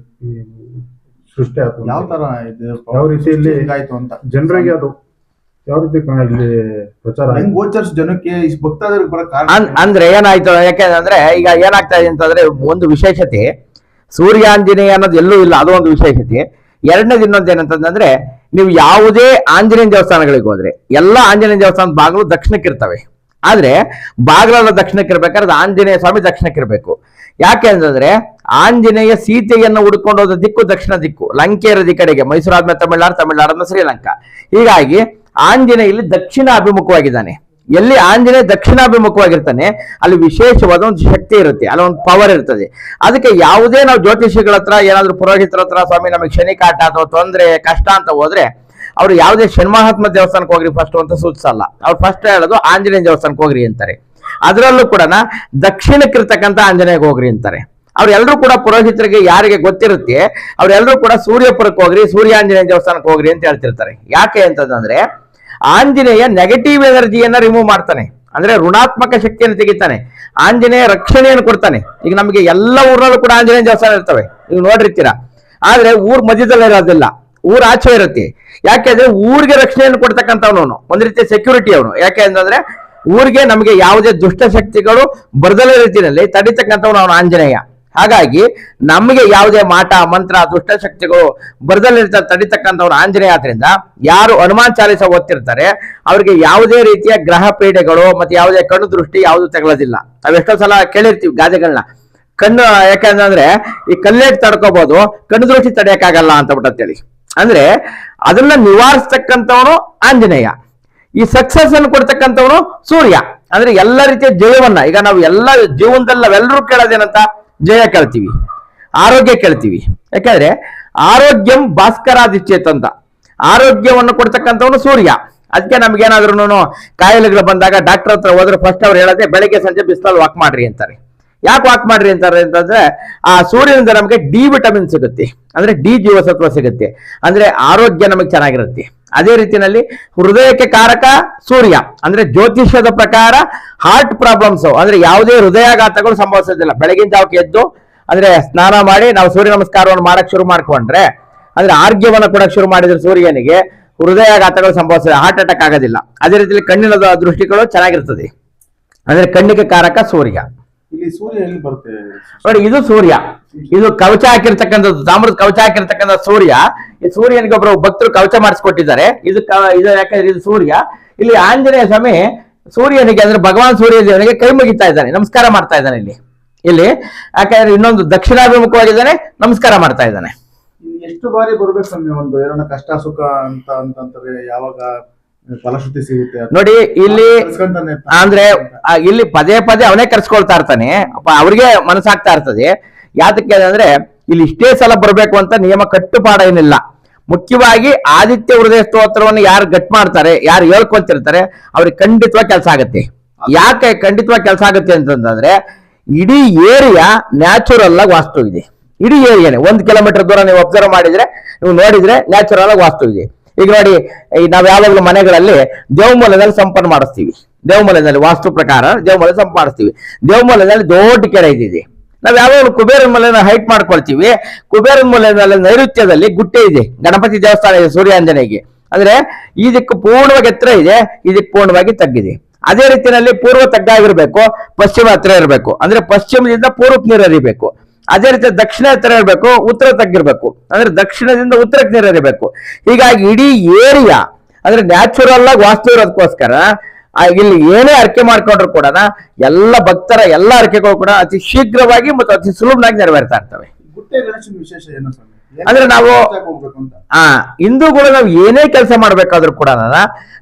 ಸೃಷ್ಟಿ ಆಯ್ತು ಯಾವ ತರ ಇದು ಯಾವ ರೀತಿಯಲ್ಲಿ ಹೆಂಗಾಯ್ತು ಅಂತ? ಜನರಿಗೆ ಅದು ಯಾವ ರೀತಿ ಇಲ್ಲಿ ಪ್ರಚಾರ? ಹೆಂಗ್ ಗೋಚರ್ಸ್ ಜನಕ್ಕೆ? ಇಷ್ಟ್ ಭಕ್ತಾದರಿಗೆ ಕಾರಣ ಅನ್- ಅಂದ್ರೆ ಏನಾಯ್ತು ಯಾಕೆಂದ್ರೆ ಈಗ ಏನಾಗ್ತಾ ಇದೆ ಅಂತಂದ್ರೆ ಒಂದು ವಿಶೇಷತೆ ಸೂರ್ಯಾಂಜನೇಯ ಅನ್ನೋದು ಎಲ್ಲೂ ಇಲ್ಲ ಅದು ಒಂದು ವಿಶೇಷತೆ. ಎರಡನೇದು ಇನ್ನೊಂದು ಏನಂತಂದ್ರೆ ನೀವು ಯಾವುದೇ ಆಂಜನೇಯ ದೇವಸ್ಥಾನಗಳಿಗೆ ಹೋದ್ರೆ, ಎಲ್ಲ ಆಂಜನೇಯ ದೇವಸ್ಥಾನದ ಬಾಗಿಲು ದಕ್ಷಿಣಕ್ಕೆ ಇರ್ತವೆ. ಆದ್ರೆ, ಬಾಗಿಲೆಲ್ಲ ದಕ್ಷಿಣಕ್ಕೆ ಇರ್ಬೇಕಾದ್ರೆ ಆಂಜನೇಯ ಸ್ವಾಮಿ ದಕ್ಷಿಣಕ್ಕೆ ಇರಬೇಕು. ಯಾಕೆ ಅಂತಂದ್ರೆ, ಆಂಜನೇಯ ಸೀತೆಯನ್ನು ಹುಡ್ಕೊಂಡು ಹೋದ ದಿಕ್ಕು ದಕ್ಷಿಣ ದಿಕ್ಕು, ಲಂಕೆ ಈ ಕಡೆಗೆ, ಮೈಸೂರು ಆದ್ಮೇಲೆ ತಮಿಳ್ನಾಡು ಶ್ರೀಲಂಕಾ. ಹೀಗಾಗಿ, ಆಂಜನೇಯ ಇಲ್ಲಿ ದಕ್ಷಿಣ ಅಭಿಮುಖವಾಗಿದ್ದಾನೆ. ಎಲ್ಲಿ ಆಂಜನೇಯ ದಕ್ಷಿಣಾಭಿಮುಖವಾಗಿರ್ತಾನೆ, ಅಲ್ಲಿ ವಿಶೇಷವಾದ ಒಂದು ಶಕ್ತಿ ಇರುತ್ತೆ, ಅಲ್ಲಿ ಒಂದು ಪವರ್ ಇರ್ತದೆ. ಅದಕ್ಕೆ ಯಾವುದೇ ನಾವು ಜ್ಯೋತಿಷಿಗಳ ಹತ್ರ, ಏನಾದ್ರು ಪುರೋಹಿತರ ಹತ್ರ, ಸ್ವಾಮಿ ನಮಗೆ ಶನಿ ಕಾಟ ಅಥವಾ ತೊಂದರೆ, ಕಷ್ಟ ಅಂತ ಹೋದ್ರೆ, ಅವ್ರು ಯಾವುದೇ ಶನ್ಮಹಾತ್ಮ ದೇವಸ್ಥಾನಕ್ಕೆ ಹೋಗ್ರಿ ಫಸ್ಟ್ ಅಂತ ಸೂಚಿಸಲ್ಲ. ಅವ್ರು ಫಸ್ಟ್ ಹೇಳೋದು ಆಂಜನೇಯ ದೇವಸ್ಥಾನಕ್ಕೆ ಹೋಗ್ರಿ ಅಂತಾರೆ. ಅದರಲ್ಲೂ ಕೂಡ ದಕ್ಷಿಣಕ್ಕಿರ್ತಕ್ಕಂಥ ಆಂಜನೇಯಕ್ಕೆ ಹೋಗ್ರಿ ಅಂತಾರೆ. ಅವ್ರೆಲ್ಲರೂ ಕೂಡ ಪುರೋಹಿತರಿಗೆ ಯಾರಿಗೆ ಗೊತ್ತಿರುತ್ತೆ ಅವರೆಲ್ಲರೂ ಕೂಡ ಸೂರ್ಯಪುರಕ್ಕೆ ಹೋಗ್ರಿ ಸೂರ್ಯ ಆಂಜನೇಯ ದೇವಸ್ಥಾನಕ್ಕೆ ಹೋಗ್ರಿ ಅಂತ ಹೇಳ್ತಿರ್ತಾರೆ. ಯಾಕೆ ಅಂತಂದ್ರೆ ಆಂಜನೇಯ ನೆಗೆಟಿವ್ ಎನರ್ಜಿಯನ್ನ ರಿಮೂವ್ ಮಾಡ್ತಾನೆ. ಅಂದ್ರೆ ಋಣಾತ್ಮಕ ಶಕ್ತಿಯನ್ನು ತೆಗಿತಾನೆ. ಆಂಜನೇಯ ರಕ್ಷಣೆಯನ್ನು ಕೊಡ್ತಾನೆ. ಈಗ ನಮಗೆ ಎಲ್ಲ ಊರಲ್ಲೂ ಕೂಡ ಆಂಜನೇಯ ದೇವಸ್ಥಾನ ಇರ್ತವೆ. ಈಗ ನೋಡಿರ್ತೀರಾ ಆದ್ರೆ ಊರ್ ಮಧ್ಯದಲ್ಲಿ ಇರೋದಿಲ್ಲ. ಊರ್ ಆಚೆ ಇರುತ್ತೆ. ಯಾಕೆಂದ್ರೆ ಊರಿಗೆ ರಕ್ಷಣೆಯನ್ನು ಕೊಡ್ತಕ್ಕಂಥವನು ಒಂದ್ ರೀತಿಯ ಸೆಕ್ಯೂರಿಟಿ ಅವನು. ಯಾಕೆ ಅಂತಂದ್ರೆ ಊರಿಗೆ ನಮಗೆ ಯಾವುದೇ ದುಷ್ಟ ಶಕ್ತಿಗಳು ಬರದಲ್ಲ ರೀತಿಯಲ್ಲಿ ತಡಿತಕ್ಕಂಥವನು ಅವನು ಆಂಜನೇಯ. ಹಾಗಾಗಿ ನಮಗೆ ಯಾವುದೇ ಮಾಟ, ಮಂತ್ರ ದುಷ್ಟಶಕ್ತಿಗಳು ಬರದಲ್ಲಿರ್ತ, ತಡಿತಕ್ಕಂಥವ್ರು ಆಂಜನೇಯ ಆದ್ರಿಂದ ಯಾರು ಹನುಮಾನ್ ಚಾಲಿಸ ಓದ್ತಿರ್ತಾರೆ, ಅವ್ರಿಗೆ ಯಾವುದೇ ರೀತಿಯ ಗ್ರಹ ಪೀಡೆಗಳು ಮತ್ತೆ ಯಾವುದೇ ಕಣ್ಣು ದೃಷ್ಟಿ ಯಾವುದು ತಗೊಳ್ಳೋದಿಲ್ಲ ನಾವೆಷ್ಟೋ ಸಲ ಕೇಳಿರ್ತೀವಿ ಗಾದೆಗಳನ್ನ ಕಣ್ಣು ಯಾಕಂದ್ರೆ ಈ ಕಲ್ಲೇಟ್ ತಡ್ಕೋಬಹುದು ಕಣ್ಣು ದೃಷ್ಟಿ ತಡೆಯಕ್ಕಾಗಲ್ಲ ಅಂತ ಬಿಟ್ಟು ಅಂತೇಳಿ ಅಂದ್ರೆ ಅದನ್ನ ನಿವಾರಿಸ್ತಕ್ಕಂಥವನು ಆಂಜನೇಯ. ಈ ಸಕ್ಸಸ್ ಅನ್ನು ಕೊಡ್ತಕ್ಕಂಥವನು ಸೂರ್ಯ. ಅಂದ್ರೆ ಎಲ್ಲ ರೀತಿಯ ಜೀವವನ್ನ, ಈಗ ನಾವು ಎಲ್ಲ ಜೀವನದಲ್ಲಿ ಕೇಳೋದೇನಂತ ಜಯ ಕೇಳ್ತೀವಿ. ಆರೋಗ್ಯ ಕೇಳ್ತೀವಿ. ಯಾಕಂದ್ರೆ ಆರೋಗ್ಯಂ ಭಾಸ್ಕರಾದಿಶ್ಚೇತ್ ಅಂತ ಆರೋಗ್ಯವನ್ನು ಕೊಡ್ತಕ್ಕಂಥವನು ಸೂರ್ಯ. ಅದಕ್ಕೆ ನಮ್ಗೇನಾದ್ರೂ ಕಾಯಿಲೆಗಳು ಬಂದಾಗ ಡಾಕ್ಟರ್ ಹತ್ರ ಹೋದ್ರೆ ಫಸ್ಟ್ ಅವ್ರು ಹೇಳದೆ ಬೆಳಗ್ಗೆ ಸಂಜೆ ಬಿಸಿಲಲ್ಲಿ ವಾಕ್ ಮಾಡ್ರಿ ಅಂತಾರೆ. ಯಾಕೆ ವಾಕ್ ಮಾಡ್ರಿ ಅಂತಾರೆ ಅಂತಂದ್ರೆ ಆ ಸೂರ್ಯನಿಂದ ನಮಗೆ ಡಿ ವಿಟಮಿನ್ ಸಿಗುತ್ತೆ. ಅಂದ್ರೆ ಡಿ ಜೀವಸತ್ವ ಸಿಗುತ್ತೆ. ಅಂದ್ರೆ ಆರೋಗ್ಯ ನಮಗೆ ಚೆನ್ನಾಗಿರುತ್ತೆ. ಅದೇ ರೀತಿಯಲ್ಲಿ ಹೃದಯಕ್ಕೆ ಕಾರಕ ಸೂರ್ಯ ಅಂದ್ರೆ ಜ್ಯೋತಿಷ್ಯದ ಪ್ರಕಾರ ಹಾರ್ಟ್ ಪ್ರಾಬ್ಲಮ್ಸ್ ಅಂದ್ರೆ ಯಾವುದೇ ಹೃದಯಾಘಾತಗಳು ಸಂಭವಿಸೋದಿಲ್ಲ. ಬೆಳಗಿನ ಜಾವಕ್ಕೆ ಎದ್ದು ಅಂದ್ರೆ ಸ್ನಾನ ಮಾಡಿ ನಾವು ಸೂರ್ಯ ನಮಸ್ಕಾರವನ್ನು ಮಾಡಕ್ ಶುರು ಮಾಡ್ಕೊಂಡ್ರೆ ಅಂದ್ರೆ ಆರೋಗ್ಯವನ್ನು ಕೊಡಕ್ ಶುರು ಮಾಡಿದ್ರೆ ಸೂರ್ಯನಿಗೆ ಹೃದಯಾಘಾತಗಳು ಸಂಭವಿಸಿದೆ ಹಾರ್ಟ್ ಅಟ್ಯಾಕ್ ಆಗೋದಿಲ್ಲ. ಅದೇ ರೀತಿಯಲ್ಲಿ ಕಣ್ಣಿನ ದೃಷ್ಟಿಗಳು ಚೆನ್ನಾಗಿರ್ತದೆ. ಅಂದ್ರೆ ಕಣ್ಣಿಗೆ ಕಾರಕ ಸೂರ್ಯ. ಇಲ್ಲಿ ಸೂರ್ಯ ಬರುತ್ತೆ? ನೋಡಿ ಇದು ಸೂರ್ಯ. ಇದು ಕವಚ ಹಾಕಿರ್ತಕ್ಕಂಥದ್ದು ತಾಮ್ರದ ಕವಚ ಹಾಕಿರ್ತಕ್ಕಂಥ ಸೂರ್ಯ. ಈ ಸೂರ್ಯನಿಗೆ ಒಬ್ಬರು ಭಕ್ತರು ಕವಚ ಮಾಡಿಸ್ಕೊಟ್ಟಿದ್ದಾರೆ. ಇದು ಇದು ಯಾಕಂದ್ರೆ ಇದು ಸೂರ್ಯ. ಇಲ್ಲಿ ಆಂಜನೇಯ ಸ್ವಾಮಿ ಸೂರ್ಯನಿಗೆ ಅಂದ್ರೆ ಭಗವಾನ್ ಸೂರ್ಯ ದೇವನಿಗೆ ಕೈ ಮುಗಿತಾ ಇದ್ದಾನೆ. ನಮಸ್ಕಾರ ಮಾಡ್ತಾ ಇದ್ದಾನೆ ಇಲ್ಲಿ. ಇಲ್ಲಿ ಯಾಕಂದ್ರೆ ಇನ್ನೊಂದು ದಕ್ಷಿಣಾಭಿಮುಖವಾಗಿದ್ದಾನೆ ನಮಸ್ಕಾರ ಮಾಡ್ತಾ ಇದ್ದಾನೆ. ಎಷ್ಟು ಬಾರಿ ಬರ್ಬೇಕು ಸ್ವಾಮಿ ಒಂದು ಏನೋ ಕಷ್ಟ ಸುಖ ಅಂತ ಅಂತಂದ್ರೆ ಯಾವಾಗ ಫಲಶ್ರುತಿ ಸಿಗುತ್ತೆ ನೋಡಿ ಇಲ್ಲಿ ಅಂದ್ರೆ ಇಲ್ಲಿ ಪದೇ ಪದೇ ಅವನೇ ಕರ್ಸ್ಕೊಳ್ತಾ ಇರ್ತಾನೆ. ಅವ್ರಿಗೆ ಮನಸ್ಸಾಗ್ತಾ ಇರ್ತದೆ. ಯಾತಕ್ಕೆ ಅಂದ್ರೆ ಇಲ್ಲಿ ಇಷ್ಟೇ ಸಲ ಬರಬೇಕು ಅಂತ ನಿಯಮ ಕಟ್ಟುಪಾಡ ಏನಿಲ್ಲ. ಮುಖ್ಯವಾಗಿ ಆದಿತ್ಯ ಹೃದಯ ಸ್ತೋತ್ರವನ್ನು ಯಾರು ಗಟ್ ಮಾಡ್ತಾರೆ, ಯಾರು ಹೇಳ್ಕೊಂತಿರ್ತಾರೆ ಅವ್ರಿಗೆ ಖಂಡಿತವಾಗಿ ಕೆಲಸ ಆಗುತ್ತೆ. ಯಾಕೆ ಖಂಡಿತವಾಗಿ ಕೆಲಸ ಆಗುತ್ತೆ ಅಂತಂದ್ರೆ, ಇಡೀ ಏರಿಯಾ ನ್ಯಾಚುರಲ್ ಆಗಿ ವಾಸ್ತು ಇದೆ. ಇಡೀ ಏರಿಯಾನೆ, ಒಂದು ಕಿಲೋಮೀಟರ್ ದೂರ ನೀವು ಅಬ್ಸರ್ವ್ ಮಾಡಿದ್ರೆ, ನೀವು ನೋಡಿದ್ರೆ ನ್ಯಾಚುರಲ್ ಆಗಿ ವಾಸ್ತು ಇದೆ. ಈಗ ನೋಡಿ ನಾವು ಯಾವಾಗಲೂ ಮನೆಗಳಲ್ಲಿ ದೇವಮೂಲದಲ್ಲಿ ಸಂಪನ್ನ ಮಾಡಿಸ್ತೀವಿ. ದೇವಮೂಲದಲ್ಲಿ ವಾಸ್ತು ಪ್ರಕಾರ ದೇವಮೂಲ ಸಂಪ ಮಾಡಿಸ್ತೀವಿ. ದೇವಮೂಲದಲ್ಲಿ ದೊಡ್ಡ ಕೆರೆ ಇದಿದೆ ನಾವ್ ಯಾವಾಗಲೂ ಕುಬೇರ ಮೂಲೆನ ಹೈಟ್ ಮಾಡ್ಕೊಳ್ತೀವಿ. ಕುಬೇರ ಮೂಲೆನಲ್ಲಿ ನೈಋತ್ಯದಲ್ಲಿ ಗುಟ್ಟೆ ಇದೆ. ಗಣಪತಿ ದೇವಸ್ಥಾನ ಇದೆ ಸೂರ್ಯಾಂಜನೆಗೆ. ಅಂದ್ರೆ ಇದಕ್ಕೆ ದಿಕ್ಕು ಪೂರ್ಣವಾಗಿ ಎತ್ತರ ಇದೆ ಇದಕ್ಕೆ ದಿಕ್ಕು ಪೂರ್ಣವಾಗಿ ತಗ್ಗಿದೆ. ಅದೇ ರೀತಿಯಲ್ಲಿ ಪೂರ್ವ ತಗ್ಗಾಗಿರ್ಬೇಕು ಪಶ್ಚಿಮ ಹತ್ರ ಇರಬೇಕು. ಅಂದ್ರೆ ಪಶ್ಚಿಮದಿಂದ ಪೂರ್ವಕ್ಕೆ ನೀರು ಹರಿಬೇಕು. ಅದೇ ರೀತಿ ದಕ್ಷಿಣ ಹತ್ರ ಇರಬೇಕು, ಉತ್ತರ ತಗ್ಗಿರ್ಬೇಕು. ಅಂದ್ರೆ ದಕ್ಷಿಣದಿಂದ ಉತ್ತರಕ್ಕೆ ನೀರು ಹರಿಬೇಕು. ಹೀಗಾಗಿ ಇಡೀ ಏರಿಯಾ, ಅಂದ್ರೆ ನ್ಯಾಚುರಲ್ ಆಗಿ ವಾಸ್ತು ಇರೋದಕ್ಕೋಸ್ಕರ ಇಲ್ಲಿ ಏನೇ ಅರ್ಕೆ ಮಾಡ್ಕೊಂಡ್ರು ಕೂಡ ಎಲ್ಲ ಭಕ್ತರ ಎಲ್ಲ ಅರ್ಕೆಗಳು ಕೂಡ ಅತಿ ಶೀಘ್ರವಾಗಿ ಮತ್ತು ಅತಿ ಸುಲಭವಾಗಿ ನೆರವೇರ್ತಾ ಇರ್ತವೆ. ಅಂದ್ರೆ ನಾವು- ಆ ಹಿಂದೂಗಳು ನಾವು ಏನೇ ಕೆಲಸ ಮಾಡ್ಬೇಕಾದ್ರೂ ಕೂಡ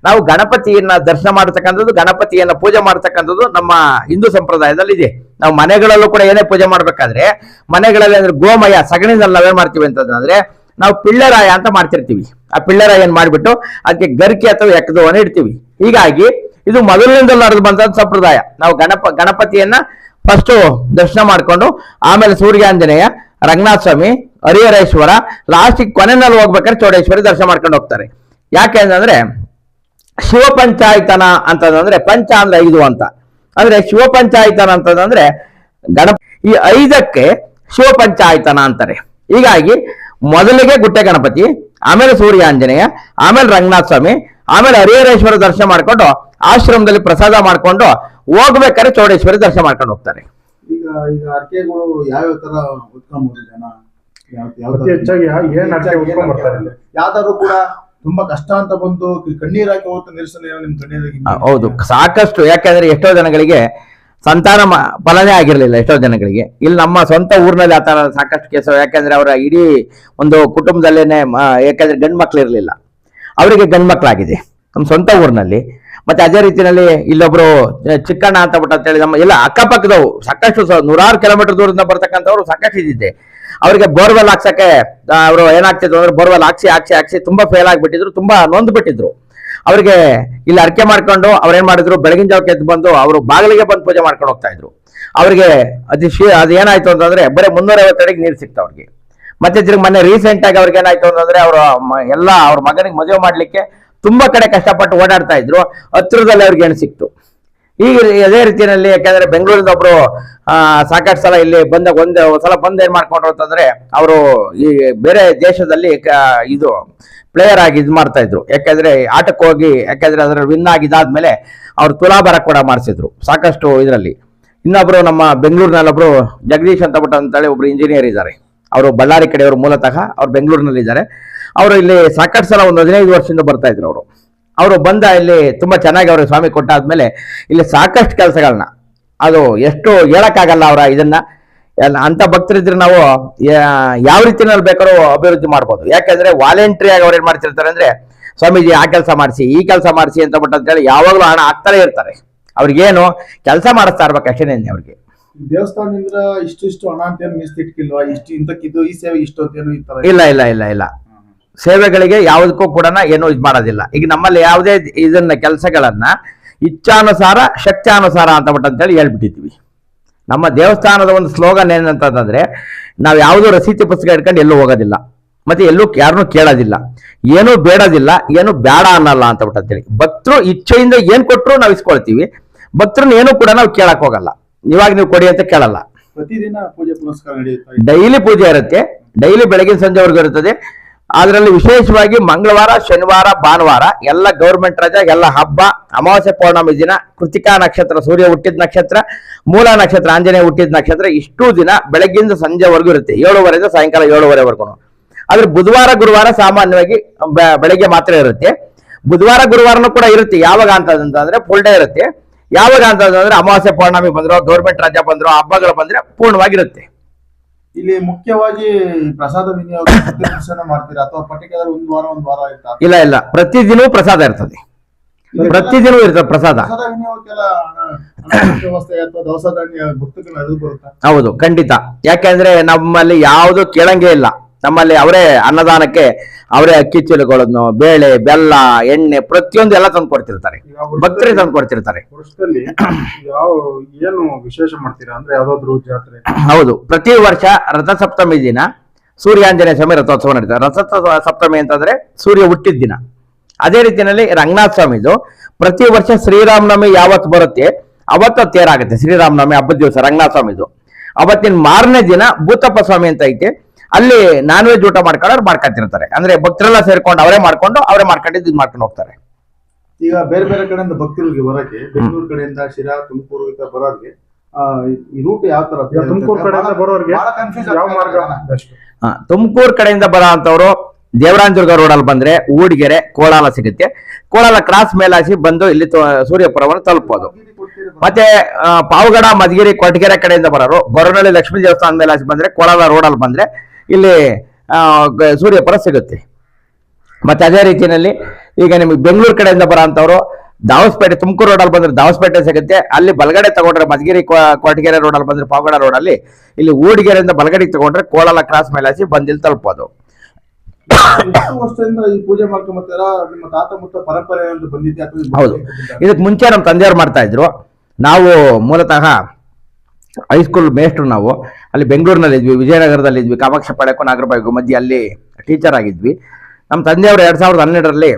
ನಾವು ಗಣಪತಿಯನ್ನ ದರ್ಶನ ಮಾಡ್ತಕ್ಕಂಥದ್ದು ಗಣಪತಿಯನ್ನ ಪೂಜೆ ಮಾಡ್ತಕ್ಕಂಥದ್ದು ನಮ್ಮ ಹಿಂದೂ ಸಂಪ್ರದಾಯದಲ್ಲಿ ಇದೆ. ನಾವು ಮನೆಗಳಲ್ಲೂ ಕೂಡ ಏನೇ ಪೂಜೆ ಮಾಡ್ಬೇಕಾದ್ರೆ ಮನೆಗಳಲ್ಲಿ ಅಂದ್ರೆ ಗೋಮಯ ಸಗಣಿನಲ್ಲಿ ನಾವೇನ್ ಮಾಡ್ತೀವಿ ಅಂತಂದ್ರೆ ನಾವು ಪಿಳ್ಳರಾಯ ಅಂತ ಮಾಡ್ತಿರ್ತೀವಿ. ಆ ಪಿಳ್ಳರಾಯನ್ ಮಾಡ್ಬಿಟ್ಟು ಅದಕ್ಕೆ ಗರ್ಕೆ ಅಥವಾ ಎಕ್ಕದವನ್ನ ಇಡ್ತೀವಿ. ಹೀಗಾಗಿ ಇದು ಮೊದಲಿನಿಂದಲೂ ನಡೆದು ಬಂದ ಸಂಪ್ರದಾಯ. ನಾವು ಗಣಪ, ಗಣಪತಿಯನ್ನ ಫಸ್ಟ್ ದರ್ಶನ ಮಾಡ್ಕೊಂಡು, ಆಮೇಲೆ ಸೂರ್ಯಾಂಜನೇಯ ರಂಗನಾಥ ಸ್ವಾಮಿ ಹರಿಹರೇಶ್ವರ ಲಾಸ್ಟಿಗೆ ಕೊನೆಯಲ್ಲಿ ಹೋಗ್ಬೇಕಾದ್ರೆ ಚೌಡೇಶ್ವರಿ ದರ್ಶನ ಮಾಡ್ಕೊಂಡು ಹೋಗ್ತಾರೆ. ಯಾಕೆ ಅಂತಂದ್ರೆ ಶಿವ ಪಂಚಾಯತನ ಅಂತಂದ್ರೆ ಪಂಚ ಅಂದ್ರೆ ಐದು ಅಂತ. ಅಂದ್ರೆ ಶಿವ ಪಂಚಾಯತನ ಅಂತಂದ್ರೆ ಗಣಪ, ಈ ಐದಕ್ಕೆ ಶಿವ ಪಂಚಾಯತನ ಅಂತಾರೆ. ಹೀಗಾಗಿ ಮೊದಲಿಗೆ ಗುಟ್ಟೆ ಗಣಪತಿ, ಆಮೇಲೆ ಸೂರ್ಯಾಂಜನೇಯ, ಆಮೇಲೆ ರಂಗನಾಥ ಸ್ವಾಮಿ ಆಮೇಲೆ ಹರಿಹರೇಶ್ವರ ದರ್ಶನ ಮಾಡ್ಕೊಂಡು ಆಶ್ರಮದಲ್ಲಿ ಪ್ರಸಾದ ಮಾಡ್ಕೊಂಡು ಹೋಗ್ಬೇಕಾದ್ರೆ ಚೌಡೇಶ್ವರಿ ದರ್ಶನ ಮಾಡ್ಕೊಂಡು ಹೋಗ್ತಾರೆ. ಈಗ ಈಗ ಅರ್ಕೆಗಳು ಯಾವ್ಯಾವ ತರ ಉತ್ಕೊಂಬೋದು ಜನ? ಯಾವ- ಯಾವ ಅತಿ ಹೆಚ್ಚಾಗಿ ಯಾ- ಏನ್ ಅರ್ಕೆ ಹೆಚ್ಚಾಗಿ ಉಟ್ಕೊಂಡ್ ಬರ್ತಾರೆ? ಇಲ್ಲಿ? ಯಾವ್ದಾದ್ರು ಕೂಡ ತುಂಬಾ ಕಷ್ಟ ಅಂತ ಬಂದು ಕಣ್ಣೀರ್ ಹಾಕಿ ಹೋಗ್ತಾ ನಿಲ್ಸಲ್ಲ ಏನೋ ನಿಮ್ ಕಣ್ಣೀರಿಗೆ ಆ, ಹೌದು. ಸಾಕಷ್ಟು ಯಾಕಂದ್ರೆ ಎಷ್ಟೋ ಜನಗಳಿಗೆ ಸಂತಾನ ಮ- ಫಲನೇ ಆಗಿರ್ಲಿಲ್ಲ ಎಷ್ಟೋ ಜನಗಳಿಗೆ. ಇಲ್ಲಿ ನಮ್ಮ ಸ್ವಂತ ಊರಿನಲ್ಲಿ ಆ ಸಾಕಷ್ಟು ಕೇಸು ಯಾಕಂದ್ರೆ ಅವರ ಇಡೀ ಒಂದು ಕುಟುಂಬದಲ್ಲೇನೆ ಮ- ಯಾಕಂದ್ರೆ ಗಂಡು ಮಕ್ಳು ಇರಲಿಲ್ಲ. ಅವರಿಗೆ ಗಂಡು ಮಕ್ಕಳಾಗಿದೆ ನಮ್ಮ ಸ್ವಂತ ಊರಿನಲ್ಲಿ. ಮತ್ತೆ ಅದೇ ರೀತಿಯಲ್ಲಿ ಇಲ್ಲೊಬ್ರು ಚಿಕ್ಕಣ್ಣ ಅಂತ ಬಿಟ್ಟು ಅಂತ ಹೇಳಿ ನಮ್ಮ ಎಲ್ಲ ಅಕ್ಕಪಕ್ಕದವು. ಸಾಕಷ್ಟು ನೂರಾರು ಕಿಲೋಮೀಟರ್ ದೂರದಿಂದ ಬರ್ತಕ್ಕಂಥವ್ರು ಸಾಕಷ್ಟು ಇದ್ದಿದ್ದೆ. ಅವರಿಗೆ ಬೋರ್ವೆಲ್ ಹಾಕ್ಸಕ್ಕೆ ಅವರು ಏನಾಗ್ತಿದ್ರು ಅಂದ್ರೆ ಬೋರ್ವೆಲ್ ಹಾಕ್ಸಿ ಹಾಕ್ಸಿ ಹಾಕ್ಸಿ ತುಂಬಾ ಫೇಲ್ ಆಗಿಬಿಟ್ಟಿದ್ರು, ತುಂಬಾ ನೊಂದು ಬಿಟ್ಟಿದ್ರು. ಅವರಿಗೆ ಇಲ್ಲಿ ಅರ್ಕೆ ಮಾಡ್ಕೊಂಡು ಅವ್ರೇನ್ ಮಾಡಿದ್ರು, ಬೆಳಗಿನ ಜಾವಕ್ಕೆ ಎದ್ದು ಬಂದು ಅವರು ಬಾಗಿಲಿಗೆ ಬಂದು ಪೂಜೆ ಮಾಡ್ಕೊಂಡು ಹೋಗ್ತಾ ಇದ್ರು. ಅವ್ರಿಗೆ ಅದು ಶೀ, ಅದು ಏನಾಯ್ತು ಅಂತಂದ್ರೆ ಬರೀ ಮುನ್ನೂರೈವತ್ತು ಅಡಿಗೆ ನೀರು ಸಿಕ್ತ ಅವ್ರಿಗೆ. ಮತ್ತೆ ತಿರುಗಿ ಮೊನ್ನೆ ರೀಸೆಂಟ್ ಆಗಿ ಅವ್ರಿಗೆ ಏನಾಯ್ತು ಅಂತಂದ್ರೆ ಅವರು ಎಲ್ಲ ಅವ್ರ ಮಗನಿಗೆ ಮದುವೆ ಮಾಡ್ಲಿಕ್ಕೆ ತುಂಬಾ ಕಡೆ ಕಷ್ಟಪಟ್ಟು ಓಡಾಡ್ತಾ ಇದ್ರು. ಹತ್ರದಲ್ಲಿ ಅವ್ರಿಗೆ ಏನು ಸಿಕ್ತು? ಈಗ ಅದೇ ರೀತಿಯಲ್ಲಿ ಯಾಕಂದ್ರೆ ಬೆಂಗಳೂರಿಂದ ಒಬ್ರು ಸಾಕಷ್ಟು ಸಲ ಇಲ್ಲಿ ಬಂದಾಗ ಒಂದ್ ಸಲ ಬಂದ್ ಏನ್ ಮಾಡ್ಕೊಂಡ್ರು ಅಂತಂದ್ರೆ ಅವರು ಈ ಬೇರೆ ದೇಶದಲ್ಲಿ ಇದು ಪ್ಲೇಯರ್ ಆಗಿ ಇದು ಮಾಡ್ತಾ ಇದ್ರು. ಯಾಕಂದ್ರೆ ಆಟಕ್ಕೆ ಹೋಗಿ, ಯಾಕಂದ್ರೆ ಅದ್ರ ವಿನ್ ಆಗಿದಾದ್ಮೇಲೆ ಅವ್ರು ತುಲಾಭಾರ ಕೂಡ ಮಾಡಿಸಿದ್ರು ಸಾಕಷ್ಟು ಇದರಲ್ಲಿ. ಇನ್ನೊಬ್ರು ನಮ್ಮ ಬೆಂಗಳೂರಿನಲ್ಲಿ ಒಬ್ರು ಜಗದೀಶ್ ಅಂತ ಬಿಟ್ಟು ಅಂತೇಳಿ ಒಬ್ರು ಇಂಜಿನಿಯರ್ ಇದ್ದಾರೆ. ಅವರು ಬಳ್ಳಾರಿ ಕಡೆಯವರು ಮೂಲತಃ ಅವ್ರು ಬೆಂಗಳೂರಿನಲ್ಲಿ ಇದ್ದಾರೆ ಅವರು ಇಲ್ಲಿ ಸಾಕಷ್ಟು ಸಲ ಒಂದು ಹದಿನೈದು ವರ್ಷದಿಂದ ಬರ್ತಾ ಇದ್ರು ಅವರು. ಅವರು ಬಂದ ಇಲ್ಲಿ ತುಂಬ ಚೆನ್ನಾಗಿ ಅವ್ರಿಗೆ ಸ್ವಾಮಿ ಕೊಟ್ಟಾದ್ಮೇಲೆ ಇಲ್ಲಿ ಸಾಕಷ್ಟು ಕೆಲಸಗಳನ್ನ ಅದು ಎಷ್ಟು ಹೇಳಕ್ಕಾಗಲ್ಲ ಅವರ ಇದನ್ನ. ಅಂತ ಭಕ್ತರಿದ್ರೆ ನಾವು ಯಾವ ರೀತಿನಲ್ಲಿ ಬೇಕಾದ್ರೂ ಅಭಿವೃದ್ಧಿ ಮಾಡ್ಬೋದು. ಯಾಕೆಂದ್ರೆ ವಾಲೆಂಟ್ರಿ ಆಗಿ ಅವ್ರು ಏನ್ ಮಾಡ್ತಿರ್ತಾರೆ ಅಂದ್ರೆ, ಸ್ವಾಮೀಜಿ ಆ ಕೆಲಸ ಮಾಡಿಸಿ, ಈ ಕೆಲಸ ಮಾಡಿಸಿ ಅಂತ ಬಿಟ್ಟು ಅಂತೇಳಿ ಯಾವಾಗಲೂ ಹಣ ಹಾಕ್ತಾನೆ ಇರ್ತಾರೆ. ಅವ್ರಿಗೇನು ಕೆಲಸ ಮಾಡಿಸ್ತಾ ಇರ್ಬೇಕು ಅಷ್ಟೇನೆ ಅವ್ರಿಗೆ. ದೇವಸ್ಥಾನದಿಂದ ಇಷ್ಟು ಇಷ್ಟು ಹಣ ಅಂತ ಏನು ಮೀಸಲಿಟ್ಟಿಲ್ವಾ ಇಷ್ಟು ಇಂತಕ್ಕಿದ್ದು ಈ ಸೇವೆ ಇಷ್ಟು ಅಂತ ಏನು ಈ ತರ ಇಲ್ಲ ಇಲ್ಲ? ಇಲ್ಲ ಇಲ್ಲ ಸೇವೆಗಳಿಗೆ ಯಾವುದಕ್ಕೂ ಕೂಡ ಏನು ಇದು ಮಾಡೋದಿಲ್ಲ. ಈಗ ನಮ್ಮಲ್ಲಿ ಯಾವುದೇ ಇದನ್ನ ಕೆಲಸಗಳನ್ನ ಇಚ್ಛಾನುಸಾರ ಶಕ್ತ್ಯಾನುಸಾರ ಅಂತ ಬಿಟ್ಟು ಅಂತೇಳಿ ಹೇಳ್ಬಿಟ್ಟಿದ್ವಿ ನಮ್ಮ ದೇವಸ್ಥಾನದ ಒಂದು ಸ್ಲೋಗನ್ ಏನಂತಂದ್ರೆ ನಾವು ಯಾವುದೋ ರಸೀತಿ ಪುಸ್ತಕ ಇಟ್ಕೊಂಡು ಎಲ್ಲೂ ಹೋಗೋದಿಲ್ಲ. ಮತ್ತೆ ಎಲ್ಲೂ ಯಾರನ್ನೂ ಕೇಳೋದಿಲ್ಲ. ಏನೂ ಬೇಡೋದಿಲ್ಲ ಏನು ಬೇಡ ಅನ್ನಲ್ಲ ಅಂತ ಬಿಟ್ಟು ಅಂತೇಳಿ. ಭಕ್ತರು ಇಚ್ಛೆಯಿಂದ ಏನು ಕೊಟ್ಟರು ನಾವು ಇಸ್ಕೊಳ್ತೀವಿ. ಭಕ್ತರನ್ನ ಏನೂ ಕೂಡ ನಾವು ಕೇಳಕ್ ಹೋಗಲ್ಲ. ಇವಾಗ ನೀವು ಕೊಡಿ ಅಂತ ಕೇಳಲ್ಲ. ಪ್ರತಿದಿನ ಪೂಜೆ ಪುನಸ್ಕಾರ ನಡೆಯುತ್ತೆ ಡೈಲಿ ಪೂಜೆ ಇರುತ್ತೆ. ಡೈಲಿ ಬೆಳಗಿನ ಸಂಜೆವರೆಗೂ ಇರುತ್ತದೆ. ಅದರಲ್ಲಿ ವಿಶೇಷವಾಗಿ ಮಂಗಳವಾರ ಶನಿವಾರ ಭಾನುವಾರ ಎಲ್ಲ ಗೌರ್ಮೆಂಟ್ ರಜಾ ಎಲ್ಲ ಹಬ್ಬ ಅಮಾವಾಸ್ಯೆ ಪೌರ್ಣಮಿ ದಿನ ಕೃತಿಕಾ ನಕ್ಷತ್ರ ಸೂರ್ಯ ಹುಟ್ಟಿದ ನಕ್ಷತ್ರ ಮೂಲ ನಕ್ಷತ್ರ ಆಂಜನೇಯ ಹುಟ್ಟಿದ ನಕ್ಷತ್ರ ಇಷ್ಟು ದಿನ ಬೆಳಗ್ಗಿಂದ ಸಂಜೆವರೆಗೂ ಇರುತ್ತೆ. ಏಳುವರೆಯಿಂದ ಸಾಯಂಕಾಲ ಏಳುವರೆವರೆಗೂ. ಆದ್ರೆ ಬುಧವಾರ ಗುರುವಾರ ಸಾಮಾನ್ಯವಾಗಿ ಬೆಳಗ್ಗೆ ಮಾತ್ರ ಇರುತ್ತೆ. ಬುಧವಾರ ಗುರುವಾರನೂ ಕೂಡ ಇರುತ್ತೆ. ಯಾವಾಗ ಅಂತಂದ್ರೆ ಫುಲ್ ಡೇ ಇರುತ್ತೆ. ಯಾವಾಗ ಅಂತಂದ್ರೆ ಅಮಾವಾಸ್ಯ ಪೌರ್ಣಮಿ ಬಂದ್ರೋ ಗೌರ್ಮೆಂಟ್ ರಜೆ ಬಂದ್ರೋ ಹಬ್ಬಗಳು ಬಂದ್ರೆ ಪೂರ್ಣವಾಗಿರುತ್ತೆ. ಇಲ್ಲಿ ಮುಖ್ಯವಾಗಿ ಪ್ರಸಾದ ವಿನಿಯೋಗ ಮಾಡ್ತೀರಾ? ಅಥವಾ ಪರ್ಟಿಕ್ಯುಲರ್ ಒಂದು ವಾರ ಒಂದು ವಾರ ಇರ್ತಾರೆ ಇಲ್ಲ ಇಲ್ಲ. ಪ್ರತಿದಿನವೂ ಪ್ರಸಾದ ಇರ್ತದೆ. ಪ್ರತಿದಿನವೂ ಇರ್ತದೆ ಪ್ರಸಾದ. ಹೌದು ಖಂಡಿತ. ಯಾಕೆಂದ್ರೆ ನಮ್ಮಲ್ಲಿ ಯಾವುದು ಕೇಳಂಗೇ ಇಲ್ಲ. ನಮ್ಮಲ್ಲಿ ಅವರೇ ಅನ್ನದಾನಕ್ಕೆ ಅವರೇ ಅಕ್ಕಿ ಚೀಲಗಳನ್ನು ಬೇಳೆ ಬೆಲ್ಲ ಎಣ್ಣೆ ಪ್ರತಿಯೊಂದು ಎಲ್ಲ ತಂದು ಕೊಡ್ತಿರ್ತಾರೆ. ಭಕ್ತರಿಗೆ ಭಕ್ತರೇ ತಂದು ಕೊಡ್ತಿರ್ತಾರೆ. ಯಾವ ಏನು ವಿಶೇಷ ಮಾಡ್ತೀರಾ ಅಂದ್ರೆ ಯಾವ್ದಾದ್ರು ಜಾತ್ರೆ? ಹೌದು. ಪ್ರತಿ ವರ್ಷ ರಥಸಪ್ತಮಿ ದಿನ ಸೂರ್ಯಾಂಜನೇಯ ಸ್ವಾಮಿ ರಥೋತ್ಸವ ನಡೀತಾರೆ ರಥ ಸಪ್ತಮಿ ಅಂತಂದ್ರೆ ಸೂರ್ಯ ಹುಟ್ಟಿದ ದಿನ. ಅದೇ ರೀತಿಯಲ್ಲಿ ರಂಗನಾಥ ಸ್ವಾಮಿದು ಪ್ರತಿ ವರ್ಷ ಶ್ರೀರಾಮನವಮಿ ಯಾವತ್ತು ಬರುತ್ತೆ? ಅವತ್ತು ತೇರಾಗುತ್ತೆ ಶ್ರೀರಾಮನವಮಿ ಹಬ್ಬದ ದಿವಸ ರಂಗನಾಥ ಸ್ವಾಮಿದು ಅವತ್ತಿನ ಮಾರನೇ ದಿನ ಭೂತಪ್ಪ ಸ್ವಾಮಿ ಅಂತ ಐತೆ. ಅಲ್ಲಿ ನಾನ್ ವೆಜ್ ಊಟ ಮಾಡ್ಕೊಂಡು ಮಾಡ್ಕೊಂತಿರ್ತಾರೆ. ಅಂದ್ರೆ ಭಕ್ತರೆಲ್ಲ ಸೇರ್ಕೊಂಡು ಅವರೇ ಮಾಡ್ಕೊಂಡು ಅವರೇ ಮಾಡ್ಕೊಂಡಿದ್ದು ಇದು ಮಾಡ್ಕೊಂಡು ಹೋಗ್ತಾರೆ. ಈಗ ಬೇರೆ ಬೇರೆ ಕಡೆಯಿಂದ ಭಕ್ತರಿಗೆ ಬರಕ್ಕೆ ಬೆಂಗಳೂರು ಕಡೆಯಿಂದ ಶಿರಾ ತುಮಕೂರು ಈ ತರ ಬರೋರಿಗೆ ಆ, ಈ ರೂಟ್ ಯಾವ ತರ ತುಮಕೂರು ಕಡೆಯಿಂದ ಬರೋರ್ಗೆ ಯಾವ ಮಾರ್ಗ? ತುಮಕೂರು ಕಡೆಯಿಂದ ಬರೋ ಅಂತವ್ರು ದೇವರಾಂಜುರ್ಗ ರೋಡಲ್ಲಿ ಬಂದ್ರೆ ಊಡಿಗೆರೆ ಕೋಳಾಲ ಸಿಗುತ್ತೆ. ಕೋಳಾಲ ಕ್ರಾಸ್ ಮೇಲಾಸಿ ಬಂದು ಇಲ್ಲಿ ಸೂರ್ಯಪುರವನ್ನು ತಲುಪೋದು. ಮತ್ತೆ ಪಾವಗಡ ಮಧುಗಿರಿ ಕೊಟ್ಟಿಗೆರೆ ಕಡೆಯಿಂದ ಬರೋರು ಗೊರವನಹಳ್ಳಿ ಲಕ್ಷ್ಮೀ ದೇವಸ್ಥಾನ ಮೇಲೆ ಬಂದ್ರೆ ಬಂದ್ರೆ ಕೋಳಾಲ ರೋಡಲ್ಲಿ ಬಂದ್ರೆ ಇಲ್ಲಿ ಸೂರ್ಯಪುರ ಸಿಗುತ್ತೆ. ಮತ್ತೆ ಅದೇ ರೀತಿಯಲ್ಲಿ ಈಗ ನಿಮಗೆ ಬೆಂಗಳೂರು ಕಡೆಯಿಂದ ಬರೋಂಥವ್ರು ದಾವಸ್ಪೇಟೆ ತುಮಕೂರು ರೋಡಲ್ಲಿ ಬಂದ್ರೆ ದಾವಸ್ಪೇಟೆ ಸಿಗುತ್ತೆ. ಅಲ್ಲಿ ಬಲಗಡೆ ತಗೊಂಡ್ರೆ ಮಧುಗಿರಿ ಕೊಟ್ಟಗೆರೆ ಕೊಟಗೆರೆ ರೋಡಲ್ಲಿ ಬಂದ್ರೆ ಪಾವಗಡ ರೋಡಲ್ಲಿ ಇಲ್ಲಿ ಊಡಿಗೆರೆಯಿಂದ ಬಲಗಡೆಗೆ ತಗೊಂಡ್ರೆ ಕೋಲಾಲ ಕ್ರಾಸ್ ಮೇಲೆ ಆಚೆ ಬಂದು ಇಲ್ಲಿ ತಲುಪೋದು. ಹೌದು. ಇದಕ್ಕೆ ಮುಂಚೆ ನಮ್ಮ ತಂದೆಯವ್ರು ಮಾಡ್ತಾ ಇದ್ರು. ನಾವು ಮೂಲತಃ ಹೈಸ್ಕೂಲ್ ಮೇಸ್ಟ್ರು ನಾವು ಅಲ್ಲಿ ಬೆಂಗಳೂರಿನಲ್ಲಿ ಇದ್ವಿ ವಿಜಯನಗರದಲ್ಲಿ ಇದ್ವಿ ಕಾಮಾಕ್ಷ ಪಾಳ್ಯಕ್ಕೂ ನಾಗರಬಾಯಿಗೂ ಮಧ್ಯೆ ಅಲ್ಲಿ ಟೀಚರ್ ಆಗಿದ್ವಿ. ನಮ್ಮ ತಂದೆಯವರು ಎರಡು ಸಾವಿರದ ಹನ್ನೆರಡರಲ್ಲಿ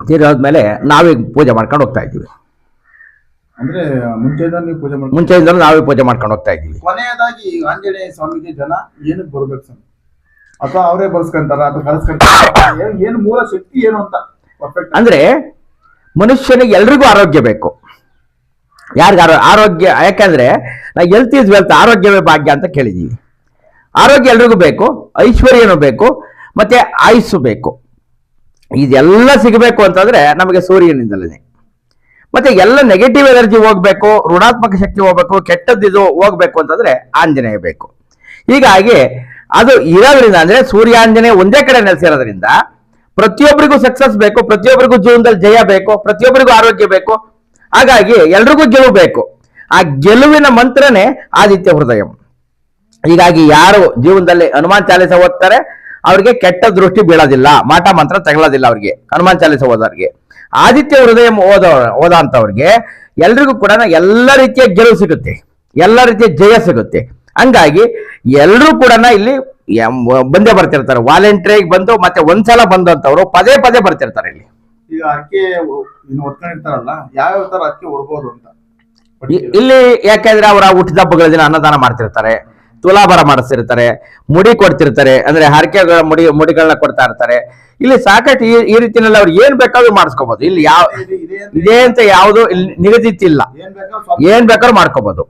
ತೀರೋದ್ಮೇಲೆ ನಾವೇ ಪೂಜೆ ಮಾಡ್ಕೊಂಡು ಹೋಗ್ತಾ ಇದ್ವಿ ಅಂದ್ರೆ ಮುಂಚೆ ನೀವು ಪೂಜೆ ಮಾಡ್ಕೊಂಡು ಮುಂಚೆಯಿಂದಲೂ ನಾವೇ ಪೂಜೆ ಮಾಡ್ಕೊಂಡು ಹೋಗ್ತಾ ಇದ್ವಿ ಕೊನೆಯದಾಗಿ ಆಂಜನೇಯ ಸ್ವಾಮಿಗೆ ಜನ ಏನಕ್ಕೆ ಬರ್ಬೇಕು ಸ್ವಾಮಿ ಅಥವಾ ಅವರೇ ಬರ್ಸ್ಕೊಂತಾರ ಅಥವಾ ಕರೆಸ್ಕೊಂತಾರ? ಏನು ಮೂಲ ಶಕ್ತಿ ಏನು ಅಂತ ಪರ್ಫೆಕ್ಟ್ ಅಂದ್ರೆ ಮನುಷ್ಯನಿಗೆ ಎಲ್ರಿಗೂ ಆರೋಗ್ಯ ಬೇಕು. ಯಾರಿಗ ಆರೋಗ್ಯ, ಯಾಕಂದ್ರೆ ನಾ ಹೆಲ್ತ್ ಇಸ್ ವೆಲ್ತ್ ಆರೋಗ್ಯವೇ ಭಾಗ್ಯ ಅಂತ ಕೇಳಿದ್ದೀವಿ ಆರೋಗ್ಯ ಎಲ್ರಿಗೂ ಬೇಕು, ಐಶ್ವರ್ಯನೂ ಬೇಕು, ಮತ್ತೆ ಆಯುಸ್ಸು ಬೇಕು. ಇದೆಲ್ಲ ಸಿಗಬೇಕು ಅಂತಂದ್ರೆ ನಮಗೆ ಸೂರ್ಯನಿಂದಲೇ. ಮತ್ತೆ ಎಲ್ಲ ನೆಗೆಟಿವ್ ಎನರ್ಜಿ ಹೋಗ್ಬೇಕು, ಋಣಾತ್ಮಕ ಶಕ್ತಿ ಹೋಗ್ಬೇಕು ಕೆಟ್ಟದ್ದು ಹೋಗ್ಬೇಕು ಅಂತಂದ್ರೆ ಆಂಜನೇಯ ಬೇಕು. ಹೀಗಾಗಿ ಅದು ಇರೋದ್ರಿಂದ ಅಂದ್ರೆ ಸೂರ್ಯಾಂಜನೇಯ ಒಂದೇ ಕಡೆ ನೆಲೆಸಿರೋದ್ರಿಂದ ಪ್ರತಿಯೊಬ್ಬರಿಗೂ ಸಕ್ಸಸ್ ಬೇಕು, ಪ್ರತಿಯೊಬ್ಬರಿಗೂ ಜೀವನದಲ್ಲಿ ಜಯ ಬೇಕು, ಪ್ರತಿಯೊಬ್ಬರಿಗೂ ಆರೋಗ್ಯ ಬೇಕು ಹಾಗಾಗಿ ಎಲ್ರಿಗೂ ಗೆಲುವು ಬೇಕು. ಆ ಗೆಲುವಿನ ಮಂತ್ರನೇ ಆದಿತ್ಯ ಹೃದಯ. ಹೀಗಾಗಿ ಯಾರು ಜೀವನದಲ್ಲಿ ಹನುಮಾನ್ ಚಾಲಿಸ ಓದ್ತಾರೆ, ಅವ್ರಿಗೆ ಕೆಟ್ಟ ದೃಷ್ಟಿ ಬೀಳೋದಿಲ್ಲ. ಮಾಟ ಮಂತ್ರ ತಗೊಳ್ಳೋದಿಲ್ಲ ಅವ್ರಿಗೆ, ಹನುಮಾನ್ ಚಾಲಿಸ ಓದೋರಿಗೆ. ಆದಿತ್ಯ ಹೃದಯ ಓದೋ ಓದೋಂಥವ್ರಿಗೆ ಎಲ್ರಿಗೂ ಕೂಡ ಎಲ್ಲ ರೀತಿಯ ಗೆಲುವು ಸಿಗುತ್ತೆ. ಎಲ್ಲ ರೀತಿಯ ಜಯ ಸಿಗುತ್ತೆ. ಹಂಗಾಗಿ ಎಲ್ಲರೂ ಕೂಡ ಇಲ್ಲಿ ಬಂದೇ ಬರ್ತಿರ್ತಾರೆ. ವಾಲಂಟಿಯರ್ ಬಂದು ಮತ್ತೆ ಒಂದ್ಸಲ ಬಂದಂತವ್ರು ಪದೇ ಪದೇ ಬರ್ತಿರ್ತಾರೆ ಇಲ್ಲಿ. ಈಗ ಅಕ್ಕಿ ಒತ್ಕೊಂಡಿರ್ತಾರಲ್ಲ ಹೊತ್ಕೊಂಡಿರ್ತಾರಲ್ಲ ಯಾವ್ಯಾವ ತರ ಅಕ್ಕಿ ಹೊಡ್ಬೋದು ಅಂತ? ಇಲ್ಲಿ ಯಾಕೆಂದ್ರೆ ಅವರ ಹುಟ್ಟಿದ ಹಬ್ಬಗಳ ದಿನ ಅನ್ನದಾನ ಮಾಡ್ತಿರ್ತಾರೆ ತುಲಾಭಾರ ಮಾಡಿಸ್ತಿರ್ತಾರೆ ಮುಡಿ ಕೊಡ್ತಿರ್ತಾರೆ ಅಂದ್ರೆ ಹರಕೆಗಳ ಮುಡಿ ಮುಡಿಗಳನ್ನ ಕೊಡ್ತಾ ಇರ್ತಾರೆ. ಇಲ್ಲಿ ಸಾಕಷ್ಟು ಈ ಈ ರೀತಿಯಲ್ಲಿ ಅವ್ರು ಏನ್ ಬೇಕಾದ್ರೂ ಮಾಡಿಸ್ಕೋಬಹುದು ಇಲ್ಲಿ ಯಾವ ಇದೇ ಅಂತ- ಯಾವುದು ಇಲ್ಲಿ ನಿಗದಿತ ಇಲ್ಲ ಏನ್ ಬೇಕಾದ್ರೂ ಮಾಡ್ಕೋಬಹುದು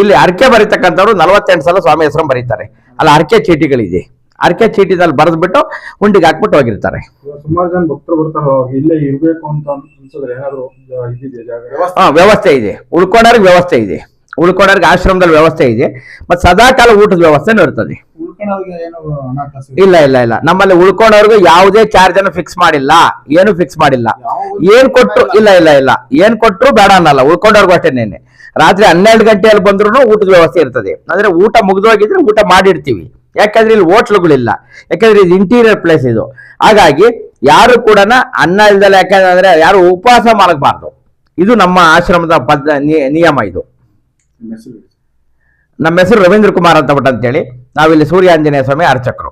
ಇಲ್ಲಿ ಹರಕೆ ಬರೀತಕ್ಕಂಥವ್ರು ನಲವತ್ತೆಂಟು ಸಲ ಸ್ವಾಮಿ ಹೆಸರು ಬರೀತಾರೆ. ಅಲ್ಲಿ ಹರಕೆ ಚೀಟಿಗಳಿದೆ. ಹರಕೆ ಚೀಟಿದಲ್ಲಿ ಬರೆದ್ಬಿಟ್ಟು ಹುಂಡಿಗೆ ಹಾಕ್ಬಿಟ್ಟು ಹೋಗಿರ್ತಾರೆ. ಸುಮಾರು ಜನ ಭಕ್ತರು ಬರ್ತಾರೆ ಇಲ್ಲೇ ಇರಬೇಕು ಅಂತ ಅನ್ಸಿದ್ರೆ ಏನಾದ್ರು ಹಾ ವ್ಯವಸ್ಥೆ ಇದೆ. ಉಳ್ಕೊಂಡವ್ರಿಗೆ ವ್ಯವಸ್ಥೆ ಇದೆ. ಉಳ್ಕೊಂಡವ್ರಿಗೆ ಆಶ್ರಮದಲ್ಲಿ ವ್ಯವಸ್ಥೆ ಇದೆ. ಮತ್ತು ಸದಾಕಾಲ ಊಟದ ವ್ಯವಸ್ಥೆನೂ ಇರ್ತದೆ. ಇಲ್ಲ? ಇಲ್ಲ ಇಲ್ಲ ನಮ್ಮಲ್ಲಿ ಉಳ್ಕೊಂಡವ್ರಿಗೂ ಯಾವುದೇ ಚಾರ್ಜ್ ಅನ್ನು ಫಿಕ್ಸ್ ಮಾಡಿಲ್ಲ. ಏನು ಫಿಕ್ಸ್ ಮಾಡಿಲ್ಲ. ಏನ್ ಕೊಟ್ರು ಇಲ್ಲ ಇಲ್ಲ ಇಲ್ಲ. ಏನ್ ಕೊಟ್ರು ಬೇಡ ಅನ್ನಲ್ಲ. ಉಳ್ಕೊಂಡವ್ರಿಗೂ ಅಷ್ಟೇನೇನೆ ರಾತ್ರಿ ಹನ್ನೆರಡು ಗಂಟೆಯಲ್ಲಿ ಬಂದ್ರು ಊಟದ ವ್ಯವಸ್ಥೆ ಇರ್ತದೆ. ಅಂದ್ರೆ ಊಟ ಮುಗಿದೋಗಿದ್ರೆ ಊಟ ಮಾಡಿರ್ತೀವಿ. ಯಾಕಂದ್ರೆ ಇಲ್ಲಿ ಹೋಟ್ಲುಗಳಿಲ್ಲ ಯಾಕಂದ್ರೆ ಇದು ಇಂಟೀರಿಯರ್ ಪ್ಲೇಸ್ ಇದು. ಹಾಗಾಗಿ ಯಾರು ಕೂಡ ಅನ್ನ ಇಲ್ದಲ್ಲ ಯಾಕಂದ್ರೆ ಯಾರು ಉಪವಾಸ ಮಾಡಬಾರ್ದು. ಇದು ನಮ್ಮ ಆಶ್ರಮದ ಪದ್ಧ ನಿಯಮ ಇದು. ನಿಮ್ಮ ಹೆಸರು ಹೇಳಿ. ನಮ್ಮ ಹೆಸರು ರವೀಂದ್ರ ಕುಮಾರ್ ಅಂತ ಬಿಟ್ಟು ಅಂತೇಳಿ ನಾವಿಲ್ಲಿ ಸೂರ್ಯಾಂಜನೇಯ ಸ್ವಾಮಿ ಅರ್ಚಕರು.